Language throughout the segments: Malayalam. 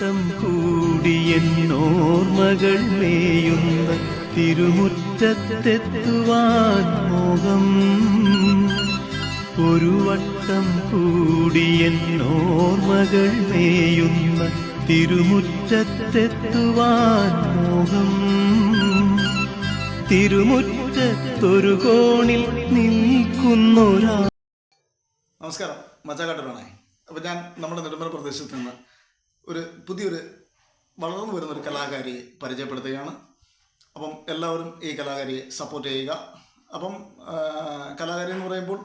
വട്ടം കൂടിയെന്നോർമകൾ മേയുന്ന തിരുമുറ്റത്തെത്തുവാൻ മോഹം. ഒരു വട്ടം കൂടിയെന്നോർമകൾ മേയുന്ന തിരുമുറ്റത്തെത്തുവാൻ മോഹം. തിരുമുറ്റത്തൊരു കോണിൽ നിൽക്കുന്നൊരാ നമസ്കാരം. മച്ചാക്കാട്ടനാണേ അപ്പോൾ ഞാൻ നമ്മുടെ നെടുമ്പന പ്രദേശത്ത് നിന്ന് ഒരു പുതിയൊരു വളർന്നു വരുന്ന ഒരു കലാകാരിയെ പരിചയപ്പെടുത്തുകയാണ്. അപ്പം എല്ലാവരും ഈ കലാകാരിയെ സപ്പോർട്ട് ചെയ്യുക. അപ്പം കലാകാരി എന്ന് പറയുമ്പോൾ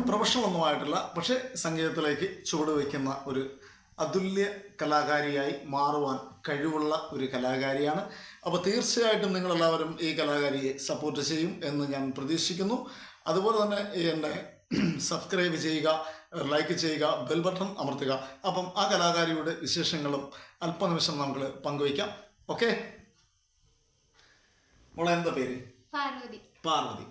പ്രൊഫഷണൽ ഒന്നും ആയിട്ടില്ല പക്ഷേ സംഗീതത്തിലേക്ക് ചുവട് വയ്ക്കുന്ന ഒരു അതുല്യ കലാകാരിയായി മാറുവാൻ കഴിവുള്ള ഒരു കലാകാരിയാണ്. അപ്പോൾ തീർച്ചയായിട്ടും നിങ്ങളെല്ലാവരും ഈ കലാകാരിയെ സപ്പോർട്ട് ചെയ്യും എന്ന് ഞാൻ പ്രതീക്ഷിക്കുന്നു. അതുപോലെ തന്നെ എന്നെ സബ്സ്ക്രൈബ് ചെയ്യുക ലൈക്ക് ചെയ്യുക ബെൽ ബട്ടൺ അമർത്തുക. അപ്പം ആ കലാകാരിയുടെ വിശേഷങ്ങളും അല്പനിമിഷം നമുക്ക് പങ്കുവയ്ക്കാം. ഓക്കെ മോളെ എന്താ പേര്? പാർവതി. പാർവതി.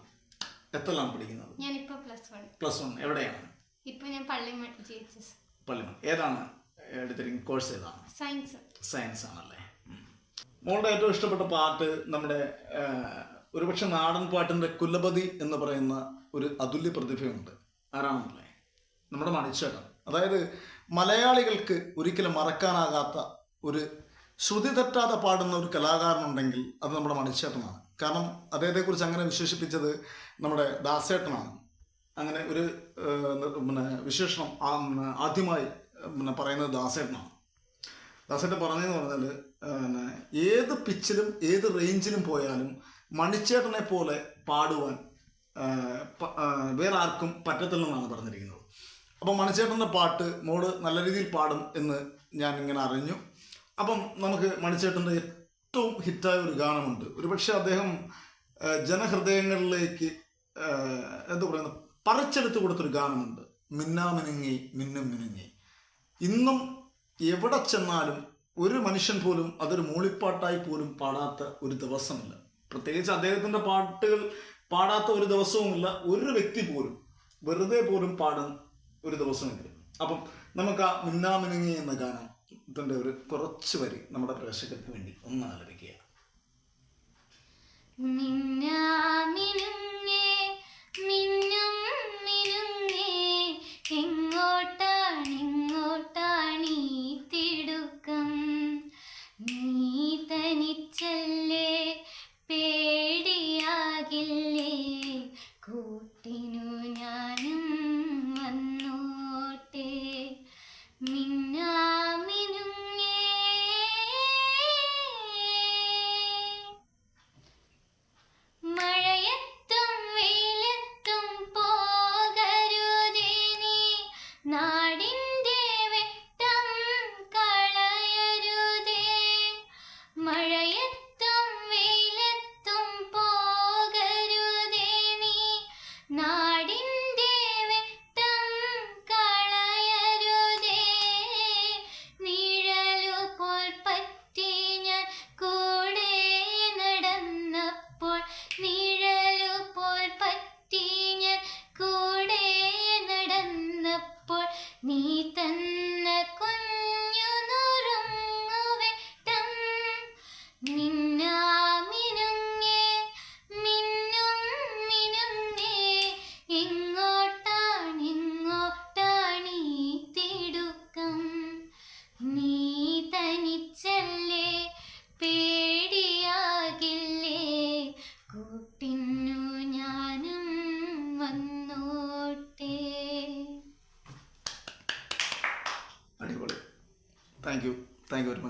എത്രയാണ് പഠിക്കുന്നത്? ഞാനിപ്പോ പ്ലസ് വൺ പ്ലസ് വൺ എവിടെയാണ്? ഇപ്പൊ ഞാൻ Pallimon G H S Pallimon ഏതാണ്? എടുത്തിരിക്കുന്ന കോഴ്സ് ഏതാണ്? സയൻസ് സയൻസ് ആണല്ലേ. മോളുടെ ഏറ്റവും ഇഷ്ടപ്പെട്ട പാട്ട് നമ്മുടെ ഒരുപക്ഷെ നാടൻ പാട്ടിന്റെ കുലപതി എന്ന് പറയുന്ന ഒരു അതുല്യ പ്രതിഭയുണ്ട്. ആരാണെന്നല്ലേ നമ്മുടെ മണിച്ചേട്ടൻ. അതായത് മലയാളികൾക്ക് ഒരിക്കലും മറക്കാനാകാത്ത ഒരു ശ്രുതി തെറ്റാതെ പാടുന്ന ഒരു കലാകാരനുണ്ടെങ്കിൽ അത് നമ്മുടെ മണിച്ചേട്ടനാണ്. കാരണം അദ്ദേഹത്തെക്കുറിച്ച് അങ്ങനെ വിശേഷിപ്പിച്ചത് നമ്മുടെ ദാസേട്ടനാണ്. അങ്ങനെ ഒരു പിന്നെ വിശേഷണം ആദ്യമായി പിന്നെ പറയുന്നത് ദാസേട്ടനാണ്. ദാസേട്ടൻ പറഞ്ഞതെന്ന് പറഞ്ഞാൽ പിന്നെ ഏത് പിച്ചിലും ഏത് റേഞ്ചിലും പോയാലും മണിച്ചേട്ടനെ പോലെ പാടുവാൻ വേറെ ആർക്കും പറ്റത്തില്ലെന്നാണ് പറഞ്ഞിരിക്കുന്നത്. അപ്പം മണിച്ചേട്ടന്റെ പാട്ട് മോൾ നല്ല രീതിയിൽ പാടും എന്ന് ഞാൻ ഇങ്ങനെ അറിഞ്ഞു. അപ്പം നമുക്ക് മണിച്ചേട്ടന്റെ ഏറ്റവും ഹിറ്റായ ഒരു ഗാനമുണ്ട്. ഒരുപക്ഷെ അദ്ദേഹം ജനഹൃദയങ്ങളിലേക്ക് എന്താ പറയുന്നത് പറിച്ചെടുത്ത് കൊടുത്തൊരു ഗാനമുണ്ട്. മിന്നാമിനുങ്ങി മിന്നും മിനുങ്ങി. ഇന്നും എവിടെ ചെന്നാലും ഒരു മനുഷ്യൻ പോലും അതൊരു മൂളിപ്പാട്ടായി പോലും പാടാത്ത ഒരു ദിവസമില്ല. പ്രത്യേകിച്ച് അദ്ദേഹത്തിന്റെ പാട്ടുകൾ പാടാത്ത ഒരു ദിവസവുമില്ല. ഒരു വ്യക്തി പോലും വെറുതെ പോലും പാടും ഒരു ദിവസമില്ല. അപ്പം നമുക്ക് ആ മിന്നാമിനുങ്ങി എന്ന ഗാനം ഒരു കുറച്ച് വരി നമ്മുടെ പ്രേക്ഷകർക്ക് വേണ്ടി ഒന്ന് ആലപിക്കുക. മിന്നാമിനുങ്ങേ മിന്നും മിനുങ്ങേ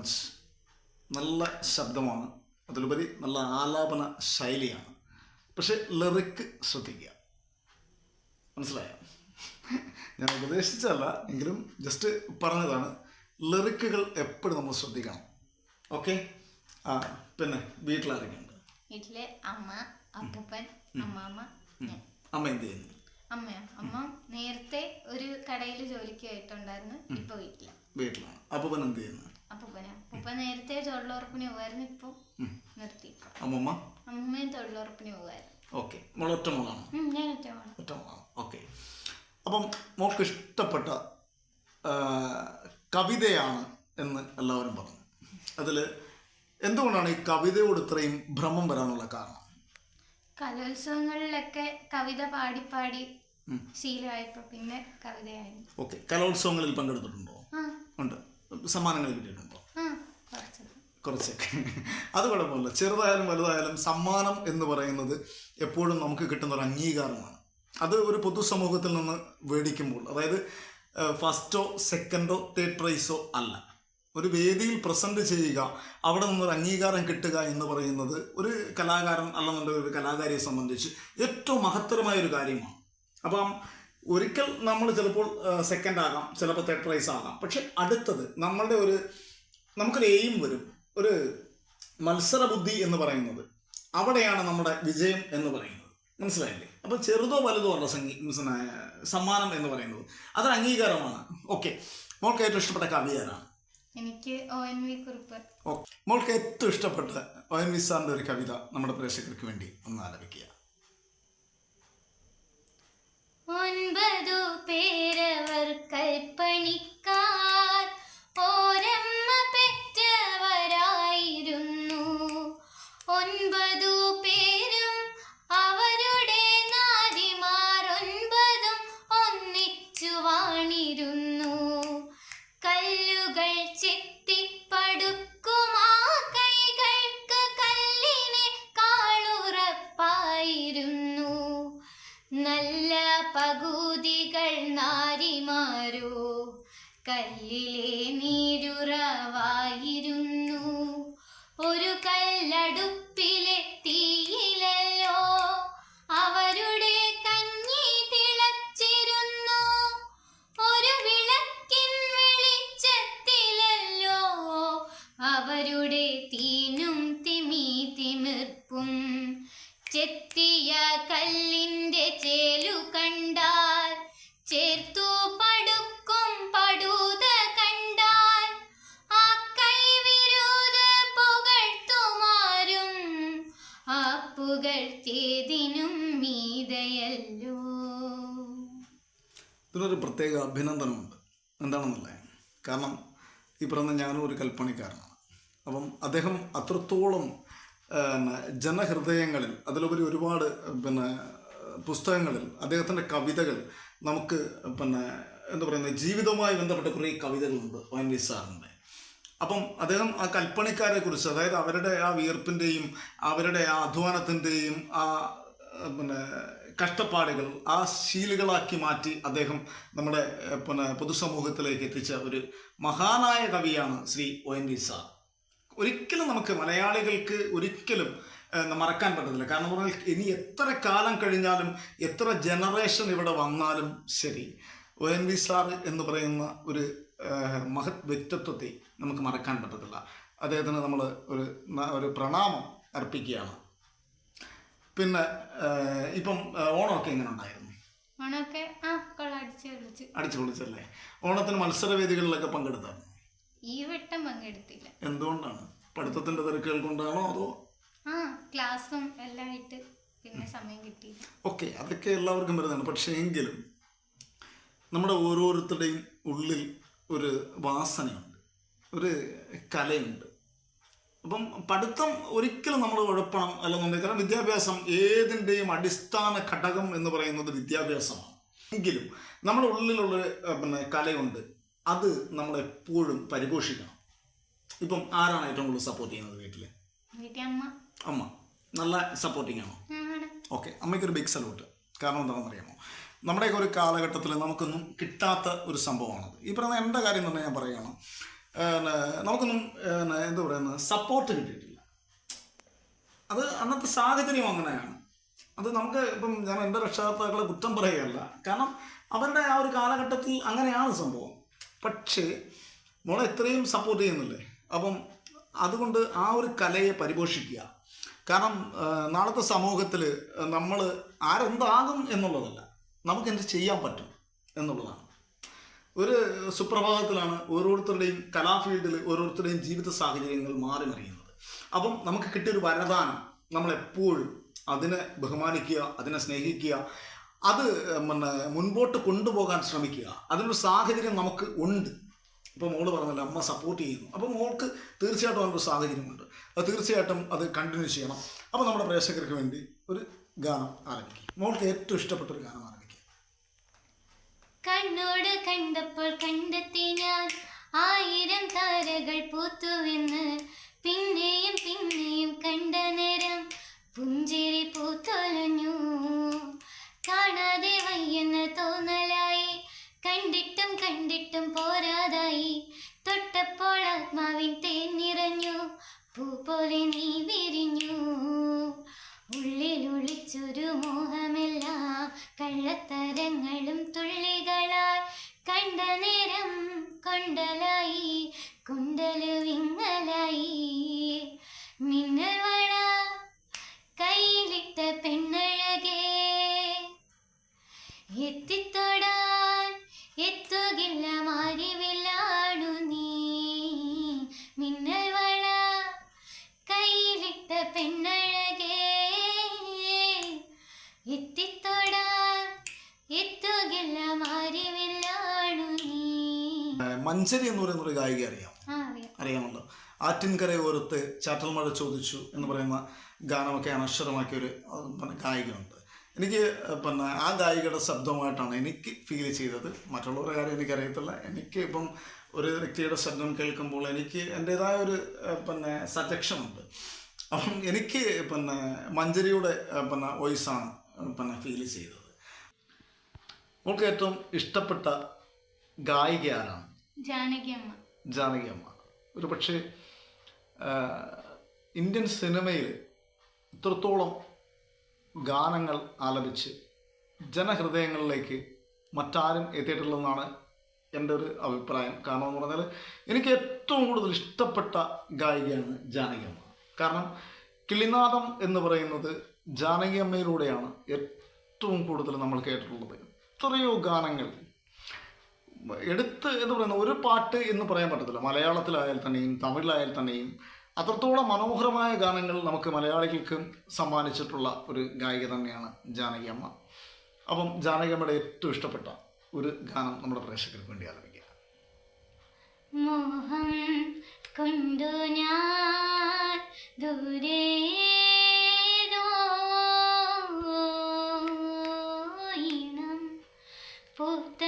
വെരി നല്ല ശബ്ദമാണ്. അതിലുപരി നല്ല ആലാപന ശൈലിയാണ്. പക്ഷേ ലിറിക്ക് ശ്രദ്ധിക്കുക. മനസ്സിലായോ? ഞാൻ ഉപദേശിച്ചല്ല എങ്കിലും ജസ്റ്റ് പറഞ്ഞതാണ്. ലിറിക്കുകൾ എപ്പോഴും നമ്മൾ ശ്രദ്ധിക്കണം. ഓക്കെ ആ പിന്നെ വീട്ടിലാരെങ്കിലും വീട്ടിലെ അമ്മ അപ്പൂപ്പൻ അമ്മാമ്മ അമ്മ എന്ത് ചെയ്യുന്നു? അമ്മയോ? അമ്മ നേരത്തെ ഒരു കടയിൽ ജോലിക്ക് പോയിട്ടുണ്ടായിരുന്നു. ഇപ്പൊ വീട്ടിലാണ് വീട്ടിലാണ്. അപ്പൂപ്പൻ എന്ത് ചെയ്യുന്നു? അപ്പൂപ്പന അപ്പൂപ്പൻ നേരത്തെ തൊഴിലുറപ്പിന് പോവായിരുന്നു ഇപ്പൊ നിർത്തി. അമ്മമ്മ? അമ്മയും തൊഴിലുറപ്പിന് പോവായിരുന്നു. ഓക്കെ. മോളൊറ്റ മോളാണോ? ഉം, ഞാൻ ഒറ്റമാണ് ഒറ്റ മോളാണ്. ഓക്കെ. അപ്പം മോൾക്ക് ഇഷ്ടപ്പെട്ട കവിതയാണ് എന്ന് എല്ലാവരും പറഞ്ഞു. അതിൽ എന്തുകൊണ്ടാണ് ഈ കവിതയോട് ഇത്രയും ഭ്രമം വരാനുള്ള കാരണം? കലോത്സവങ്ങളിലൊക്കെ കവിത പാടി പാടി ശീലമായപ്പോ പിന്നെ കവിതയായിരുന്നു. ഓക്കെ. കലോത്സവങ്ങളിൽ പങ്കെടുത്തിട്ടുണ്ടോ? ഉണ്ട്. സമ്മാനങ്ങൾ കിട്ടിയിട്ടുണ്ടോ? കുറച്ചൊക്കെ. അത് കുഴപ്പമില്ല. ചെറുതായാലും വലുതായാലും സമ്മാനം എന്ന് പറയുന്നത് എപ്പോഴും നമുക്ക് കിട്ടുന്ന ഒരു അംഗീകാരമാണ്. അത് ഒരു പൊതുസമൂഹത്തിൽ നിന്ന് മേടിക്കുമ്പോൾ അതായത് ഫസ്റ്റോ സെക്കൻഡോ തേർഡ് പ്രൈസോ അല്ല. ഒരു വേദിയിൽ പ്രസന്റ് ചെയ്യുക അവിടെ നിന്നൊരു അംഗീകാരം കിട്ടുക എന്ന് പറയുന്നത് ഒരു കലാകാരൻ അല്ലെന്നുണ്ടെങ്കിൽ ഒരു കലാകാരിയെ സംബന്ധിച്ച് ഏറ്റവും മഹത്തരമായ ഒരു കാര്യമാണ്. അപ്പം ഒരിക്കൽ നമ്മൾ ചിലപ്പോൾ സെക്കൻഡ് ആകാം ചിലപ്പോൾ തേർഡ് പ്രൈസ് ആകാം. പക്ഷെ അടുത്തത് നമ്മളുടെ ഒരു നമുക്കൊരു എയിം വരും. ഒരു മത്സര ബുദ്ധി എന്ന് പറയുന്നത്. അവിടെയാണ് നമ്മുടെ വിജയം എന്ന് പറയുന്നത്. മനസ്സിലായില്ലേ? അപ്പോൾ ചെറുതോ വലുതോ അല്ല സംഗീ സമ്മാനം എന്ന് പറയുന്നത്. അതൊരു അംഗീകാരമാണ്. ഓക്കെ. മോൾക്ക് ഏറ്റവും ഇഷ്ടപ്പെട്ട കവി ആരാണ്? എനിക്ക് ഒ എൻ വി കുറിപ്പ്. ഓക്കെ മോൾക്ക് ഏറ്റവും ഇഷ്ടപ്പെട്ട ഒ എൻ വി സാറിന്റെ ഒരു കവിത നമ്മുടെ പ്രേക്ഷകർക്ക് വേണ്ടി ഒന്ന് ആലപിക്കുക. ഒൻപതു പേരവർ കൽപ്പണിക്കാർ. ഓരമ്മ ഇതിനൊരു പ്രത്യേക അഭിനന്ദനമുണ്ട്. എന്താണെന്നല്ലേ? കാരണം ഈ പറയുന്ന ഞാനും ഒരു കൽപ്പണിക്കാരനാണ്. അപ്പം അദ്ദേഹം അത്രത്തോളം പിന്നെ ജനഹൃദയങ്ങളിൽ അതിലുപരി ഒരുപാട് പിന്നെ പുസ്തകങ്ങളിൽ അദ്ദേഹത്തിന്റെ കവിതകൾ നമുക്ക് പിന്നെ എന്താ പറയുന്നത് ജീവിതവുമായി ബന്ധപ്പെട്ട കുറേ കവിതകളുണ്ട് ഒ എൻ വി സാറിന്റെ. അപ്പം അദ്ദേഹം ആ കൽപ്പണിക്കാരെ കുറിച്ച് അതായത് അവരുടെ ആ വിയർപ്പിന്റെയും അവരുടെ ആ അധ്വാനത്തിന്റെയും ആ പിന്നെ കഷ്ടപ്പാടുകൾ ആ ശീലുകളാക്കി മാറ്റി അദ്ദേഹം നമ്മുടെ പിന്നെ പൊതുസമൂഹത്തിലേക്ക് എത്തിച്ച ഒരു മഹാനായ കവിയാണ് Shri O N V sir. ഒരിക്കലും നമുക്ക് മലയാളികൾക്ക് ഒരിക്കലും മറക്കാൻ പറ്റത്തില്ല. കാരണം പറഞ്ഞാൽ ഇനി എത്ര കാലം കഴിഞ്ഞാലും എത്ര ജനറേഷൻ ഇവിടെ വന്നാലും ശരി ഒ എൻ വി സാർ എന്ന് പറയുന്ന ഒരു മഹത് വ്യക്തിത്വത്തെ നമുക്ക് മറക്കാൻ പറ്റത്തില്ല. അദ്ദേഹത്തിന് നമ്മൾ ഒരു ഒരു പ്രണാമം അർപ്പിക്കുകയാണ്. പിന്നെ ഇപ്പം ഓണമൊക്കെ എങ്ങനെ ഉണ്ടായിരുന്നു ഓണമൊക്കെ ആ അടിച്ച് പൊളിച്ചല്ലേ? ഓണത്തിന് മത്സരവേദികളിലൊക്കെ പങ്കെടുത്തായിരുന്നു ഈ വട്ടം പങ്കെടുത്തില്ല. എന്തുകൊണ്ടാണ്? പഠിത്തത്തിന്റെ തിരക്കുകൾ കൊണ്ടാണോ അതോ? ആ ക്ലാസ്സും എല്ലാം ആയിട്ട് പിന്നെ സമയം കിട്ടി ഓക്കെ അതൊക്കെ എല്ലാവർക്കും വരുന്നതാണ്. പക്ഷേ എങ്കിലും നമ്മുടെ ഓരോരുത്തരുടെയും ഉള്ളിൽ ഒരു വാസനയുണ്ട്. ഒരു കലയുണ്ട്. അപ്പം പഠിത്തം ഒരിക്കലും നമ്മൾ ഉഴപ്പണം അല്ലെന്നുണ്ടെങ്കിൽ കാരണം വിദ്യാഭ്യാസം ഏതിന്റെയും അടിസ്ഥാന ഘടകം എന്ന് പറയുന്നത് വിദ്യാഭ്യാസമാണ്. എങ്കിലും നമ്മുടെ ഉള്ളിലുള്ള പിന്നെ കലയുണ്ട്. അത് നമ്മൾ എപ്പോഴും പരിപോഷിക്കണം. ഇപ്പം ആരാണ് ഏറ്റവും കൂടുതൽ സപ്പോർട്ട് ചെയ്യുന്നത് വീട്ടിൽ അമ്മ. നല്ല സപ്പോർട്ടിംഗ് ആണോ? ഓക്കെ. അമ്മയ്ക്കൊരു ബിഗ് സലൂട്ട് കാരണം എന്താണെന്ന് അറിയാമോ നമ്മുടെയൊക്കെ ഒരു കാലഘട്ടത്തിൽ നമുക്കൊന്നും കിട്ടാത്ത ഒരു സംഭവമാണത്. ഈ പറയുന്ന എന്റെ കാര്യം തന്നെ ഞാൻ പറയുകയാണ് നമുക്കൊന്നും എന്താ പറയുന്നത് സപ്പോർട്ട് കിട്ടിയിട്ടില്ല. അത് അന്നത്തെ സാഹചര്യം അങ്ങനെയാണ്. അത് നമുക്ക് ഇപ്പം ഞാൻ എന്റെ രക്ഷകർത്താക്കളെ കുറ്റം പറയുകയല്ല. കാരണം അവരുടെ ആ ഒരു കാലഘട്ടത്തിൽ അങ്ങനെയാണ് സംഭവം. പക്ഷേ മോളെ ഇത്രയും സപ്പോർട്ട് ചെയ്യുന്നില്ലേ? അപ്പം അതുകൊണ്ട് ആ ഒരു കലയെ പരിപോഷിക്കുക. കാരണം നാളത്തെ സമൂഹത്തിൽ നമ്മൾ ആരെന്താകും എന്നുള്ളതല്ല. നമുക്ക് എന്ത് ചെയ്യാൻ പറ്റും എന്നുള്ളതാണ്. ഒരു സുപ്രഭാതത്തിലാണ് ഓരോരുത്തരുടെയും കലാഫീൽഡിൽ ഓരോരുത്തരുടെയും ജീവിത സാഹചര്യങ്ങൾ മാറി മറിയുന്നത് അപ്പം നമുക്ക് കിട്ടിയൊരു വരദാനം നമ്മളെപ്പോഴും അതിനെ ബഹുമാനിക്കുക അതിനെ സ്നേഹിക്കുക അത് പിന്നെ മുൻപോട്ട് കൊണ്ടുപോകാൻ ശ്രമിക്കുക. അതിനൊരു സാഹചര്യം നമുക്ക് ഉണ്ട്. ഇപ്പോൾ മോൾ പറഞ്ഞല്ലോ അമ്മ സപ്പോർട്ട് ചെയ്യുന്നു. അപ്പോൾ മോൾക്ക് തീർച്ചയായിട്ടും അതിനൊരു സാഹചര്യമുണ്ട്. അത് തീർച്ചയായിട്ടും അത് കണ്ടിന്യൂ ചെയ്യണം. അപ്പോൾ നമ്മുടെ പ്രേക്ഷകർക്ക് വേണ്ടി ഒരു ഗാനം ആരംഭിക്കും മോൾക്ക് ഏറ്റവും ഇഷ്ടപ്പെട്ട ഒരു ഗാനം കണ്ണോട് കണ്ടപ്പോൾ കണ്ടെത്തി ഞാൻ ആയിരം താരകൾ പൂത്തുവെന്ന്. പിന്നെയും പിന്നെയും കണ്ട നേരം പുഞ്ചിരി പൂത്തൊലഞ്ഞു. കാണാതെ വയ്യെന്ന് തോന്നലായി. കണ്ടിട്ടും കണ്ടിട്ടും പോരാതായി. തൊട്ടപ്പോൾ ആത്മാവിൻ തേൻ നിറഞ്ഞു. പൂ പോലെ നീ ഒളിച്ചൊരു മോഹമെല്ലാം കള്ളത്തരങ്ങളും തുള്ളികളാൽ കണ്ട നേരം കൊണ്ടലായി കുണ്ടൽ മഞ്ചരി എന്ന് പറയുന്ന ഒരു ഗായിക അറിയാം. അറിയാമല്ലോ. ആറ്റിൻകര ആറ്റിൻകരയോരത്ത് ചാറ്റൽ മഴ ചോദിച്ചു എന്ന് പറയുന്ന ഗാനമൊക്കെ അനശ്വരമാക്കിയ ഒരു ഗായികയുണ്ട്. എനിക്ക് പിന്നെ ആ ഗായികയുടെ ശബ്ദമായിട്ടാണ് എനിക്ക് ഫീൽ ചെയ്തത്. മറ്റുള്ളവരുടെ കാര്യം എനിക്കറിയത്തില്ല. എനിക്ക് ഇപ്പം ഒരു വ്യക്തിയുടെ ശബ്ദം കേൾക്കുമ്പോൾ എനിക്ക് എന്റെതായ ഒരു പിന്നെ സജക്ഷൻ ഉണ്ട് അപ്പം എനിക്ക് പിന്നെ മഞ്ചരിയുടെ പിന്നെ വോയിസാണ് പിന്നെ ഫീൽ ചെയ്തത്. നമുക്ക് ഏറ്റവും ഇഷ്ടപ്പെട്ട ഗായിക ആരാണ്? ജാനകി അമ്മ ജാനകി അമ്മ ഒരു പക്ഷേ ഇന്ത്യൻ സിനിമയിൽ ഇത്രത്തോളം ഗാനങ്ങൾ ആലപിച്ച് ജനഹൃദയങ്ങളിലേക്ക് മറ്റാരും എത്തിയിട്ടില്ലെന്നാണ് എന്റെ ഒരു അഭിപ്രായം. കാരണം എന്ന് പറഞ്ഞാൽ എനിക്ക് ഏറ്റവും കൂടുതൽ ഇഷ്ടപ്പെട്ട ഗായികയാണ് ജാനകി അമ്മ കാരണം കിളിനാദം എന്ന് പറയുന്നത് ജാനകി അമ്മയിലൂടെയാണ് ഏറ്റവും കൂടുതൽ നമ്മൾ കേട്ടിട്ടുള്ളത്. എത്രയോ ഗാനങ്ങൾ എടുത്ത് എന്ന് പറയുന്ന ഒരു പാട്ട് എന്ന് പറയാൻ പറ്റത്തില്ല. മലയാളത്തിലായാൽ തന്നെയും തമിഴിലായാൽ തന്നെയും അത്രത്തോളം മനോഹരമായ ഗാനങ്ങൾ നമുക്ക് മലയാളികൾക്കും സമ്മാനിച്ചിട്ടുള്ള ഒരു ഗായിക തന്നെയാണ് ജാനകി അമ്മ. അപ്പം ജാനകി അമ്മയുടെ ഏറ്റവും ഇഷ്ടപ്പെട്ട ഒരു ഗാനം നമ്മുടെ പ്രേക്ഷകർക്ക് വേണ്ടി ആലപിക്കുക കൊണ്ടു ഞാൻ പുത്തനാൾ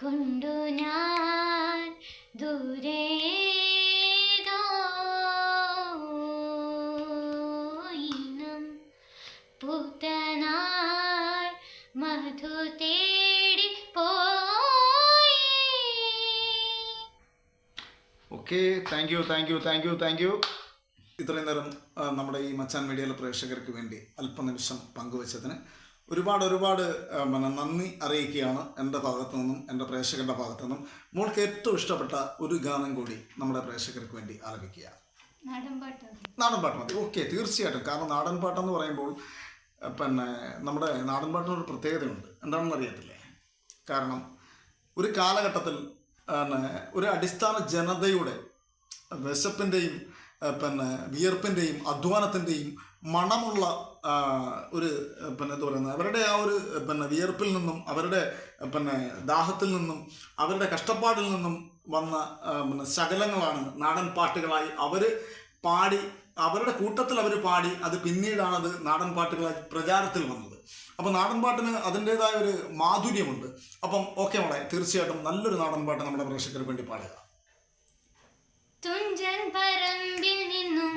കൊണ്ടു ഞാൻ ദൂരേതോയിനം പുത്തനാൾ മധു തേടി പോയി. Okay thank you thank you thank you thank you ഇത്രയും നേരം നമ്മുടെ ഈ മച്ചാൻ മീഡിയയിലെ പ്രേക്ഷകർക്ക് വേണ്ടി അല്പനിമിഷം പങ്കുവച്ചതിന് ഒരുപാട് ഒരുപാട് പിന്നെ നന്ദി അറിയിക്കുകയാണ് എന്റെ ഭാഗത്തു നിന്നും എന്റെ പ്രേക്ഷകരുടെ ഭാഗത്തു നിന്നും. മോൾക്ക് ഏറ്റവും ഇഷ്ടപ്പെട്ട ഒരു ഗാനം കൂടി നമ്മുടെ പ്രേക്ഷകർക്ക് വേണ്ടി ആലപിക്കുക. നാടൻപാട്ട് നാടൻ പാട്ട് മതി. ഓക്കെ തീർച്ചയായിട്ടും. കാരണം നാടൻപാട്ടെന്ന് പറയുമ്പോൾ പിന്നെ നമ്മുടെ നാടൻപാട്ടിനൊരു പ്രത്യേകതയുണ്ട്. എന്താണെന്ന് അറിയത്തില്ലേ? കാരണം ഒരു കാലഘട്ടത്തിൽ പിന്നെ ഒരു അടിസ്ഥാന ജനതയുടെ വിശപ്പിന്റെയും പിന്നെ വിയർപ്പിന്റെയും അധ്വാനത്തിന്റെയും മണമുള്ള ഒരു പിന്നെ എന്താ പറയുന്നത് അവരുടെ ആ ഒരു പിന്നെ വിയർപ്പിൽ നിന്നും അവരുടെ പിന്നെ ദാഹത്തിൽ നിന്നും അവരുടെ കഷ്ടപ്പാടിൽ നിന്നും വന്ന പിന്നെ ശകലങ്ങളാണ് നാടൻ പാട്ടുകളായി അവർ പാടി അവരുടെ കൂട്ടത്തിൽ അവർ പാടി അത് പിന്നീടാണ് അത് നാടൻ പാട്ടുകളായി പ്രചാരത്തിൽ വന്നത്. അപ്പോൾ നാടൻ പാട്ടിന് അതിന്റെതായ ഒരു മാധുര്യമുണ്ട്. അപ്പം ഓക്കെ മോളെ തീർച്ചയായിട്ടും നല്ലൊരു നാടൻ പാട്ട് നമ്മുടെ പ്രേക്ഷകർക്ക് വേണ്ടി പാടുക. തുഞ്ചൻ പറമ്പിൽ നിന്നും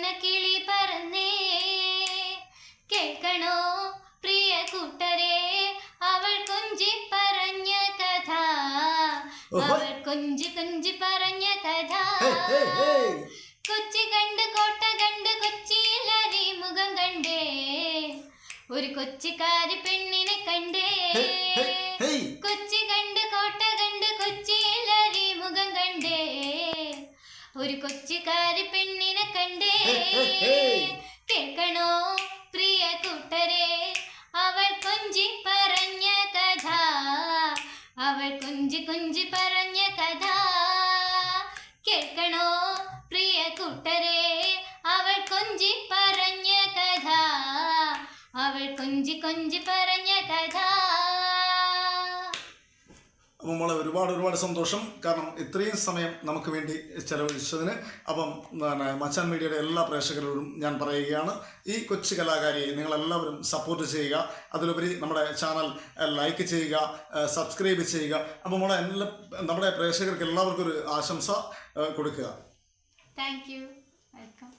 കൊഞ്ചി കൊഞ്ചി പറഞ്ഞ കഥ. കൊച്ചി കണ്ട് കോട്ട കണ്ട് ലരി മുഖം കണ്ടേ. ഒരു കൊച്ചിക്കാരി പെണ്ണിനെ കണ്ടേ. കൊച്ചി കണ്ട് കോട്ട കണ്ട് ലരി മുഖം കണ്ടേ. ഒരു കൊച്ചിക്കാരി പെണ്ണിനെ കണ്ടേ. അവൾ കൊഞ്ചി കൊഞ്ചി പറഞ്ഞ കഥ അപ്പം മോളെ ഒരുപാട് ഒരുപാട് സന്തോഷം. കാരണം ഇത്രയും സമയം നമുക്ക് വേണ്ടി ചെലവഴിച്ചതിന് അപ്പം മച്ചാൻ മീഡിയയുടെ എല്ലാ പ്രേക്ഷകരോടും ഞാൻ പറയുകയാണ്. ഈ കൊച്ചു കലാകാരിയെ നിങ്ങളെല്ലാവരും സപ്പോർട്ട് ചെയ്യുക. അതിലുപരി നമ്മുടെ ചാനൽ ലൈക്ക് ചെയ്യുക സബ്സ്ക്രൈബ് ചെയ്യുക. അപ്പം നമ്മളെ എല്ലാ നമ്മുടെ പ്രേക്ഷകർക്ക് എല്ലാവർക്കും ഒരു ആശംസ കൊടുക്കുക. Thank you welcome